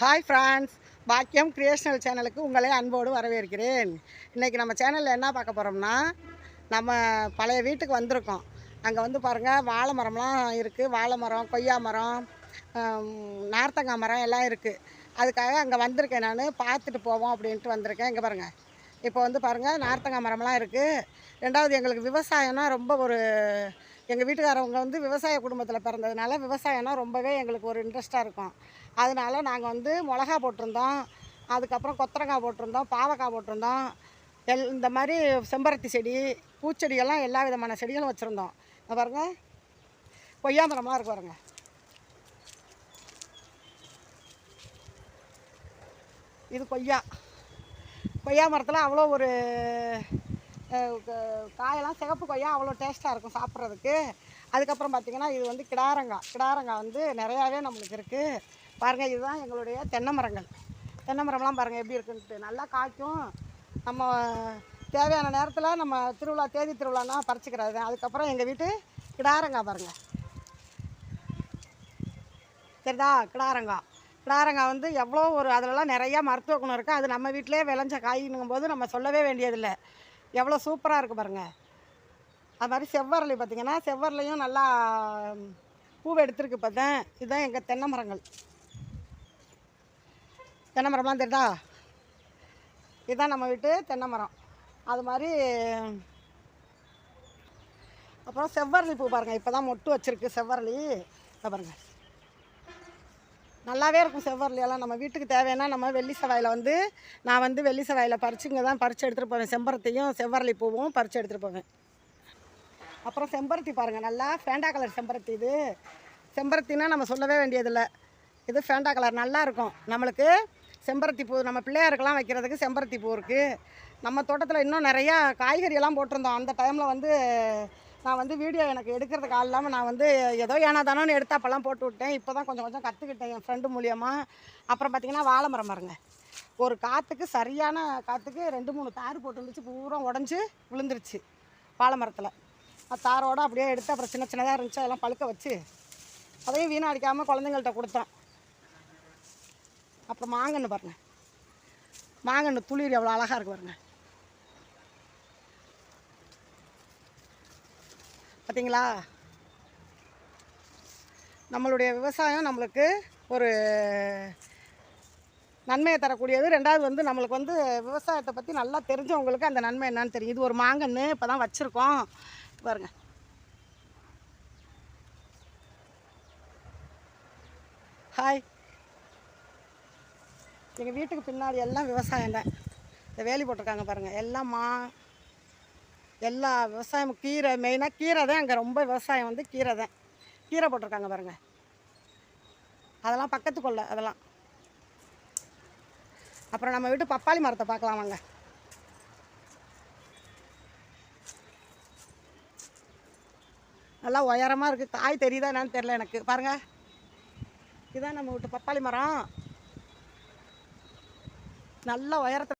Hi France பாக்கியம் creational சேனலுக்கு உங்களை அன்போடு வரவேற்கிறேன். இன்றைக்கி நம்ம சேனலில் என்ன பார்க்க போகிறோம்னா நம்ம பழைய வீட்டுக்கு வந்திருக்கோம். அங்கே வந்து பாருங்கள் வாழை மரம்லாம் இருக்குது வாழை மரம் கொய்யா மரம் நார்த்தங்காய் மரம் எல்லாம் இருக்குது அதுக்காக அங்கே வந்திருக்கேன் நான். பார்த்துட்டு போவோம் அப்படின்ட்டு வந்திருக்கேன். இங்கே பாருங்கள் இப்போ வந்து பாருங்கள் நார்த்தங்காய் மரம்லாம் இருக்குது ரெண்டாவது எங்களுக்கு விவசாயம்னா ரொம்ப ஒரு எங்கள் வீட்டுக்காரவங்க வந்து விவசாய குடும்பத்தில் பிறந்ததுனால விவசாயம்னா ரொம்பவே எங்களுக்கு ஒரு இன்ட்ரெஸ்ட்டாக இருக்கும். அதனால நாங்கள் வந்து மிளகா போட்டிருந்தோம். அதுக்கப்புறம் கொத்தரங்காய் போட்டிருந்தோம் பாவக்காய் போட்டிருந்தோம். எல் இந்த மாதிரி செம்பருத்தி செடி பூச்செடியெல்லாம் எல்லா விதமான செடிகளும் வச்சுருந்தோம். பாருங்க. கொய்யா மரமாக இருக்கு பாருங்க. இது கொய்யா. கொய்யா மரத்தில் அவ்வளோ ஒரு காயெல்லாம் சிகப்பு கொய்யா அவ்வளோ டேஸ்ட்டாக இருக்கும் சாப்பிட்றதுக்கு. அதுக்கப்புறம் பார்த்திங்கன்னா இது வந்து கிடாரங்காய். கிடாரங்காய் வந்து நிறையாவே நம்மளுக்கு இருக்குது பாருங்கள் இதுதான் எங்களுடைய தென்னை மரங்கள். தென்னை மரம்லாம் பாருங்கள் எப்படி இருக்குன்ட்டு. நல்லா காய்க்கும். நம்ம தேவையான நேரத்தில் நம்ம திருவிழா தேதி திருவிழானா பறிச்சுக்கிறது. அதுக்கப்புறம் எங்கள் வீட்டு கிடாரங்காய் பாருங்கள் சரிதா கிடாரங்காய். கிடாரங்காய் வந்து எவ்வளோ ஒரு அதிலலாம் நிறையா மருத்துவ குணம் இருக்குது அது நம்ம வீட்டிலே விளைஞ்ச காய்ங்கும்போது நம்ம சொல்லவே வேண்டியதில்லை. எவ்வளோ சூப்பராக இருக்குது பாருங்கள் அது மாதிரி செவ்வரளி பார்த்திங்கன்னா செவ்வரலையும் நல்லா பூவை எடுத்துருக்கு பார்த்தேன் இதுதான் எங்கள் தென்னை மரங்கள். தென்னை மரமாக தெரியுதா? இதுதான் நம்ம வீட்டு தென்னை மரம். அது மாதிரி அப்புறம் செவ்வரளி பூ பாருங்கள் இப்போ தான் மொட்டு வச்சுருக்கு செவ்வரளி. பாருங்கள் நல்லாவே இருக்கும் செவ்வரளி நம்ம வீட்டுக்கு தேவைன்னா நம்ம வெள்ளி செவ்வாயில் வந்து நான் வந்து வெள்ளி செவ்வாயில் பறிச்சுங்க தான் பறித்து எடுத்துகிட்டு போவேன். செம்பருத்தியும் செவ்வரளி பூவும் பறித்து எடுத்துகிட்டு போவேன். அப்புறம் செம்பருத்தி பாருங்கள் நல்லா ஃபேண்டா கலர் செம்பருத்தி இது. செம்பருத்தினா நம்ம சொல்லவே வேண்டியதில்லை. இது ஃபேண்டா கலர் நல்லா இருக்கும். நம்மளுக்கு செம்பருத்தி பூ நம்ம பிள்ளையாருக்கெல்லாம் வைக்கிறதுக்கு செம்பருத்தி பூ இருக்குது நம்ம தோட்டத்தில் இன்னும் நிறையா காய்கறியெல்லாம் போட்டிருந்தோம். அந்த டைமில் வந்து நான் வந்து வீடியோ எனக்கு எடுக்கிறதுக்கு ஆள் இல்லாமல் நான் வந்து ஏதோ ஏனா தானோன்னு எடுத்து அப்போல்லாம் போட்டு விட்டேன். இப்போ தான் கொஞ்சம் கொஞ்சம் கற்றுக்கிட்டேன் என் ஃப்ரெண்டு மூலியமாக அப்புறம் பார்த்திங்கன்னா வாழை மரம் பாருங்க. ஒரு காற்றுக்கு சரியான காற்றுக்கு ரெண்டு மூணு தார் போட்டு இருந்துச்சு பூரா உடஞ்சி விழுந்துருச்சு வாழை மரத்தில். தாரோடு அப்படியே எடுத்து அப்புறம் சின்ன சின்னதாக இருந்துச்சு. அதெல்லாம் பழுக்க வச்சு அதையும் வீணடிக்காமல் குழந்தைங்கள்ட்ட கொடுத்தேன். அப்புறம் மாங்கன்று பாருங்க. மாங்கன்று துளிர் எவ்வளோ அழகாக இருக்கு பாருங்க. பார்த்தீங்களா? நம்மளுடைய விவசாயம் நம்மளுக்கு ஒரு நன்மையை தரக்கூடியது. ரெண்டாவது வந்து நம்மளுக்கு வந்து விவசாயத்தை பற்றி நல்லா தெரிஞ்சவங்களுக்கு அந்த நன்மை என்னன்னு தெரியும். இது ஒரு மாங்கன்று இப்போ தான் வச்சுருக்கோம். பாருங்க. ஹாய் எங்கள் வீட்டுக்கு பின்னாடி எல்லாம் விவசாயம் தான் இந்த வேலி போட்டிருக்காங்க பாருங்கள் எல்லாம் மா எல்லா விவசாயம் கீரை மெயினாக கீரை தான் அங்கே ரொம்ப விவசாயம் வந்து கீரை தான். கீரை போட்டிருக்காங்க பாருங்கள் அதெல்லாம் பக்கத்து கொள்ள அதெல்லாம். அப்புறம் நம்ம வீட்டு பப்பாளி மரத்தை பார்க்கலாம் வாங்க. நல்லா உயரமாக இருக்குது காய் தெரியுதா என்னன்னு தெரில எனக்கு. பாருங்கள் இதுதான் நம்ம வீட்டு பப்பாளி மரம். நல்ல உயரத்தில்